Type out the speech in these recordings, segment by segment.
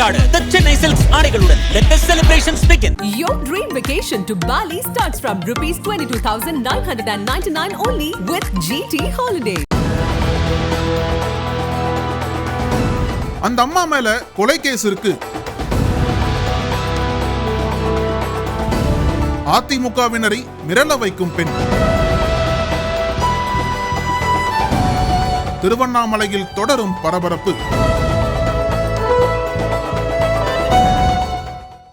கொண்டாட The Chennai Silks ஆடைகளுடன் let the celebrations begin Your dream vacation to Bali starts from rupees 22,999 only with GT Holiday. அந்த அம்மா மேல கொலை case இருக்கு அதிமுகவினரை மிரள வைக்கும் பெண் திருவண்ணாமலையில் தொடரும் பரபரப்பு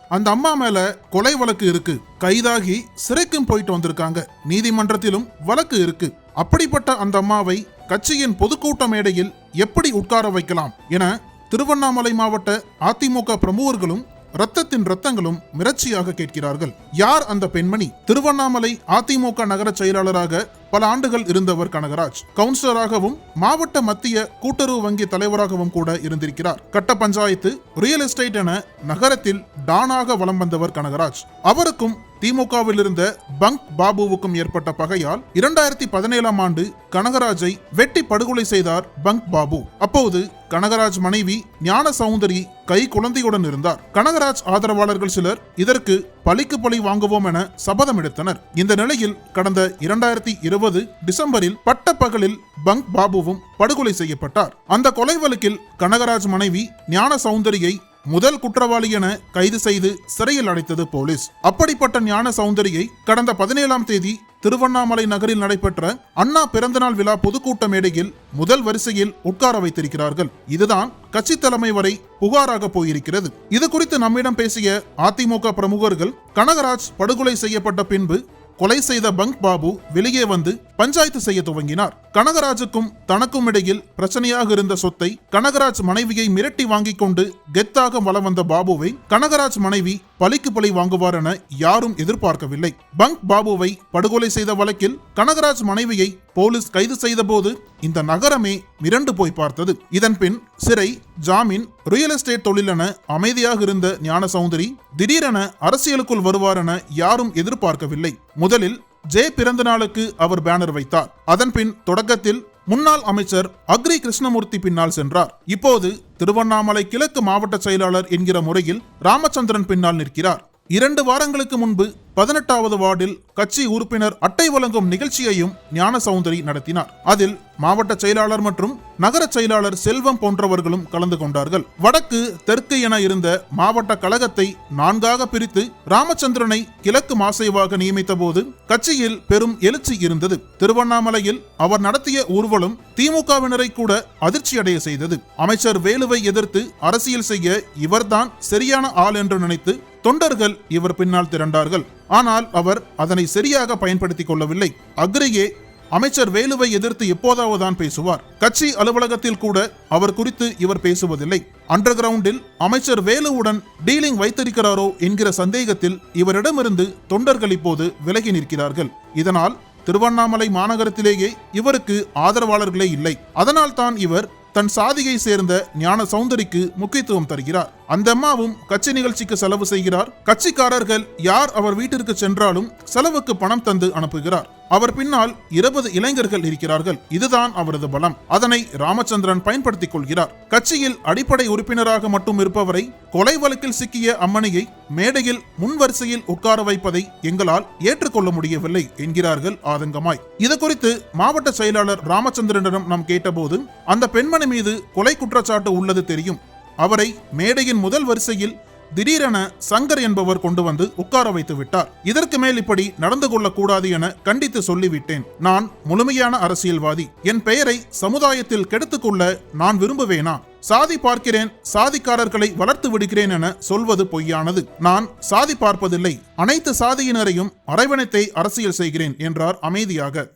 அந்த அம்மா மேல கொலை வழக்கு இருக்கு. கைதாகி சிறைக்கும் போயிட்டு வந்திருக்காங்க. நீதிமன்றத்திலும் வழக்கு இருக்கு. அப்படிப்பட்ட அந்த அம்மாவை கட்சியின் பொதுக்கூட்ட மேடையில் எப்படி உட்கார வைக்கலாம் என திருவண்ணாமலை மாவட்ட அதிமுக பிரமுகர்களும் ரத்தத்தின் ரத்தங்களும் மிரட்சியாக கேட்கிறார்கள். யார் அந்த பெண்மணி? திருவண்ணாமலை அதிமுக நகர செயலாளராக பல ஆண்டுகள் இருந்தவர் கனகராஜ். கவுன்சிலராகவும் மாவட்ட மத்திய கூட்டுறவு வங்கி தலைவராகவும் கூட இருந்திருக்கிறார். கட்ட பஞ்சாயத்து ரியல் எஸ்டேட் என நகரத்தில் டானாக வலம் வந்தவர் கனகராஜ். அவருக்கும் திமுகவில் இருந்த பங்க் பாபுவுக்கும் ஏற்பட்ட பகையால் இரண்டாயிரத்தி பதினேழாம் ஆண்டு கனகராஜை வெட்டி படுகொலை செய்தார் பங்க் பாபு. அப்போது கனகராஜ் மனைவி ஞான சௌந்தரி கை குழந்தையுடன் இருந்தார். கனகராஜ் ஆதரவாளர்கள் சிலர் இதற்கு பழிக்கு பழி வாங்குவோம் என சபதம் எடுத்தனர். இந்த நிலையில் கடந்த இரண்டாயிரத்தி இருபது டிசம்பரில் பட்ட பகலில் பங்க் பாபுவும் படுகொலை செய்யப்பட்டார். அந்த கொலை வழக்கில் கனகராஜ் மனைவி ஞான சௌந்தரியை முதல் குற்றவாளி என கைது செய்து சிறையில் அடைத்தது போலீஸ். அப்படிப்பட்ட ஞான சௌந்தரியை கடந்த பதினேழாம் தேதி திருவண்ணாமலை நகரில் நடைபெற்ற அண்ணா பிறந்தநாள் விழா பொதுக்கூட்ட மேடையில் முதல் வரிசையில் உட்கார வைத்திருக்கிறார்கள். இதுதான் கட்சி தலைமை வரை புகாராக போயிருக்கிறது. இது குறித்து நம்மிடம் பேசிய அதிமுக பிரமுகர்கள் கனகராஜ் படுகொலை செய்யப்பட்ட பின்பு கொலை செய்த பங்க் பாபு வெளியே வந்து பஞ்சாயத்து செய்ய துவங்கினார். கனகராஜுக்கும் தனக்கும் இடையில் பிரச்சனையாக இருந்த சொத்தை கனகராஜ் மனைவியை மிரட்டி வாங்கிக் கொண்டு கெத்தாக வலம் வந்த பாபுவை கனகராஜ் மனைவி பழிக்கு பழி வாங்குவார் என யாரும் எதிர்பார்க்கவில்லை. பங்க் பாபுவை படுகொலை செய்த வழக்கில் கனகராஜ் மனைவியை போலீஸ் கைது செய்த போது இந்த நகரமே மிரண்டு போய் பார்த்தது. இதன் பின் சிறை ஜாமீன் ரியல் எஸ்டேட் தொழில் என அமைதியாக இருந்த ஞான சௌந்தரி திடீரென அரசியலுக்குள் வருவார் என யாரும் எதிர்பார்க்கவில்லை. முதலில் ஜே பிறந்த நாளுக்கு அவர் பேனர் வைத்தார். அதன் பின் தொடக்கத்தில் முன்னாள் அமைச்சர் அக்ரி கிருஷ்ணமூர்த்தி பின்னால் சென்றார். இப்போது திருவண்ணாமலை கிழக்கு மாவட்ட செயலாளர் என்கிற முறையில் ராமச்சந்திரன் பின்னால் நிற்கிறார். இரண்டு வாரங்களுக்கு முன்பு பதினெட்டாவது வார்டில் கட்சி உறுப்பினர் அட்டை வழங்கும் நிகழ்ச்சியையும் ஞான சௌந்தரி நடத்தினார். அதில் மாவட்ட செயலாளர் மற்றும் நகர செயலாளர் செல்வம் போன்றவர்களும் கலந்து கொண்டார்கள். வடக்கு தெற்கு என இருந்த மாவட்ட கழகத்தை நான்காக பிரித்து ராமச்சந்திரனை கிழக்கு மாசைவாக நியமித்த போது கட்சியில் பெரும் எழுச்சி இருந்தது. திருவண்ணாமலையில் அவர் நடத்திய ஊர்வலம் திமுகவினரை கூட அதிர்ச்சியடைய செய்தது. அமைச்சர் வேலுவை எதிர்த்து அரசியல் செய்ய இவர்தான் சரியான ஆள் என்று நினைத்து தொண்டர்கள் இவர் பின்னால் திரண்டார்கள். ஆனால் அவர் அதனை சரியாக பயன்படுத்திக் கொள்ளவில்லை. அக்ரியே அமைச்சர் வேலுவை எதிர்த்து எப்போதாவதுதான் பேசுவார். கட்சி அலுவலகத்தில் கூட அவர் குறித்து இவர் பேசுவதில்லை. அண்டர் கிரவுண்டில் அமைச்சர் வேலுவுடன் டீலிங் வைத்திருக்கிறாரோ என்கிற சந்தேகத்தில் இவரிடமிருந்து தொண்டர்கள் இப்போது விலகி நிற்கிறார்கள். இதனால் திருவண்ணாமலை மாநகரத்திலேயே இவருக்கு ஆதரவாளர்களே இல்லை. அதனால் தான் இவர் தன் சாதியை சேர்ந்த ஞான சௌந்தரிக்கு முக்கியத்துவம் தருகிறார். அந்த அம்மாவும் கட்சி நிகழ்ச்சிக்கு செலவு செய்கிறார். கட்சிக்காரர்கள் யார் அவர் வீட்டிற்கு சென்றாலும் செலவுக்கு பணம் தந்து அனுப்புகிறார். அவர் பின்னால் இருபது இளைஞர்கள் இருக்கிறார்கள். இதுதான் அவரது பலம். அதனை ராமச்சந்திரன் பயன்படுத்திக் கொள்கிறார். கட்சியில் அடிப்படை உறுப்பினராக மட்டும் இருப்பவரை கொலை வழக்கில் சிக்கிய அம்மணியை மேடையில் முன்வரிசையில் உட்கார வைப்பதை எங்களால் ஏற்றுக்கொள்ள முடியவில்லை என்கிறார்கள் ஆதங்கமாய். இது குறித்து மாவட்ட செயலாளர் ராமச்சந்திரனிடம் நாம் கேட்டபோது அந்த பெண்மணி மீது கொலை குற்றச்சாட்டு உள்ளது தெரியும். அவரை மேடையின் முதல் வரிசையில் திடீரென சங்கர் என்பவர் கொண்டு வந்து உட்கார வைத்து விட்டார். இதற்கு மேல் இப்படி நடந்து கொள்ளக்கூடாது என கண்டித்து சொல்லிவிட்டேன். நான் முழுமையான அரசியல்வாதி. என் பெயரை சமுதாயத்தில் கெடுத்துக்கொள்ள நான் விரும்புவேனா? சாதி பார்க்கிறேன் சாதிக்காரர்களை வளர்த்து விடுகிறேன் என சொல்வது பொய்யானது. நான் சாதி பார்ப்பதில்லை. அனைத்து சாதியினரையும் அரவணைத்தை அரசியல் செய்கிறேன் என்றார் அமைதியாக.